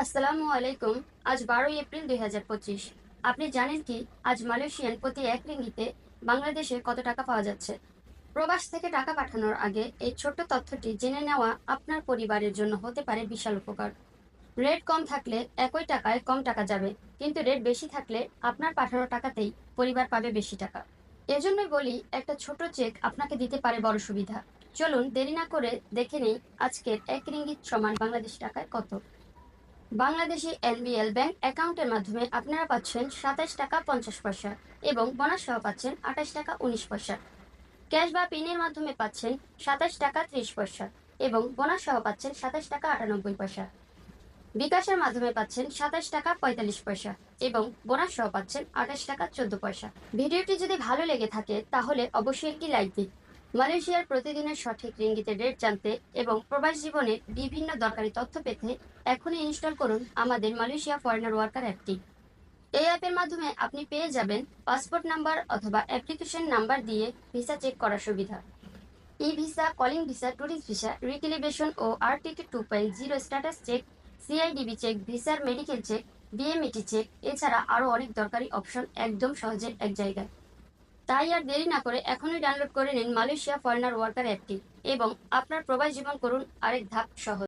আসসালামু আলাইকুম, আজ বারোই এপ্রিল দুই হাজার পঁচিশ। আপনি জানেন কি, আজ মালয়েশিয়ান প্রতি এক রিঙ্গিতে বাংলাদেশে কত টাকা পাওয়া যাচ্ছে? প্রবাস থেকে টাকা পাঠানোর আগে এই ছোট্ট তথ্যটি জেনে নেওয়া আপনার পরিবারের জন্য হতে পারে বিশাল উপকার। রেট কম থাকলে একই টাকায় কম টাকা যাবে, কিন্তু রেট বেশি থাকলে আপনার পাঠানো টাকাতেই পরিবার পাবে বেশি টাকা। এজন্যই বলি, একটা ছোট চেক আপনাকে দিতে পারে বড় সুবিধা। চলুন দেরি না করে দেখে নেই আজকের এক রিঙ্গিত সমান বাংলাদেশ টাকায় কত। বাংলাদেশি এনবিএল ব্যাংক অ্যাকাউন্টের মাধ্যমে আপনারা পাচ্ছেন সাতাশ টাকা পঞ্চাশ পয়সা এবং বোনাস সহ পাচ্ছেন আঠাশ টাকা উনিশ পয়সা। ক্যাশ বা পিনের মাধ্যমে পাচ্ছেন সাতাশ টাকা ত্রিশ পয়সা এবং বোনাস সহ পাচ্ছেন সাতাশ টাকা আটানব্বই পয়সা। বিকাশের মাধ্যমে পাচ্ছেন সাতাশ টাকা পঁয়তাল্লিশ পয়সা এবং বোনাস সহ পাচ্ছেন আঠাশ টাকা চোদ্দ পয়সা। ভিডিওটি যদি ভালো লেগে থাকে তাহলে অবশ্যই একটি লাইক দিন। মালয়েশিয়ার প্রতিদিনের সঠিক রিঙ্গিতের রেট জানতে এবং প্রবাস জীবনের বিভিন্ন দরকারি তথ্য পেতে এখনই ইনস্টল করুন আমাদের মালয়েশিয়া ফরেনার ওয়ার্কার অ্যাপটি এই অ্যাপের মাধ্যমে আপনি পেয়ে যাবেন পাসপোর্ট নাম্বার অথবা অ্যাপ্লিকেশন নাম্বার দিয়ে ভিসা চেক করার সুবিধা। E visa calling visa tourist visa রিকিলিবেশন ও RTT two point zero status check CIDB check ভিসার মেডিকেল চেক বিএমইটি চেক এছাড়া আরও অনেক দরকারি অপশন একদম সহজে এক জায়গায়। তাই আর দেরি না করে এখনই ডাউনলোড করে নিন মালয়েশিয়া ফরেনার ওয়ার্কার অ্যাপটি এবং আপনার প্রবাস জীবন করুন আরেক ধাপ সহজ।